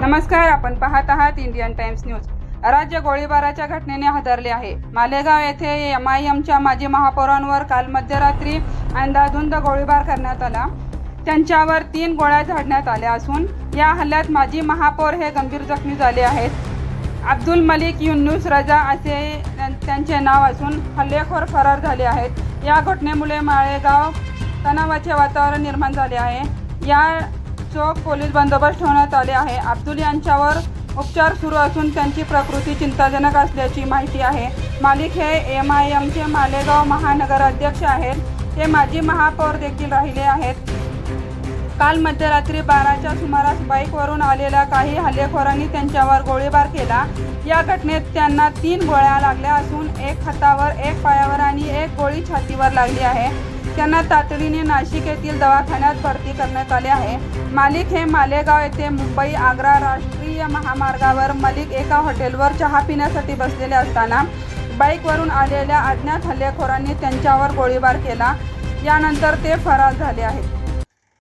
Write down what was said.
नमस्कार आपण पाहत आहात इंडियन टाइम्स न्यूज. राज्य गोळीबाराच्या घटनेने हादरले आहे. मालेगाव येथे एम आय एमच्या माजी महापौरांवर काल मध्यरात्री अंदाधुंद गोळीबार करण्यात आला. त्यांच्यावर तीन गोळ्या झाडण्यात आल्या असून या हल्ल्यात माजी महापौर हे गंभीर जखमी झाले आहेत. अब्दुल मलिक युन्नुस रजा असे त्यांचे नाव असून हल्लेखोर फरार झाले आहेत. या घटनेमुळे माळेगाव तणावाचे वातावरण निर्माण झाले आहे. या चोख पोलीस बंदोबस्त ठेवण्यात आले आहे. अब्दुल यांच्यावर उपचार सुरू असून त्यांची प्रकृती चिंताजनक असल्याची माहिती आहे. मालिक हे एम आय एमचे मालेगाव महानगराध्यक्ष आहेत. ते माजी महापौर देखील राहिले आहेत. काल मध्यरात्री बाराच्या सुमारास बाईकवरून आलेल्या काही हल्लेखोरांनी त्यांच्यावर गोळीबार केला. या घटनेत त्यांना तीन गोळ्या लागल्या असून एक हातावर एक पायावर आणि एक गोळी छातीवर लागली आहे. त्यांना तातडीने नाशिक येथील दवाखान्यात भरती करण्यात आले आहे. मालिक हे मालेगाव येथे मुंबई आग्रा राष्ट्रीय महामार्गावर मलिक एका हॉटेलवर चहा पिण्यासाठी बसलेले असताना बाईकवरून आलेल्या अज्ञात हल्लेखोरांनी त्यांच्यावर गोळीबार केला. यानंतर ते फरार झाले आहेत.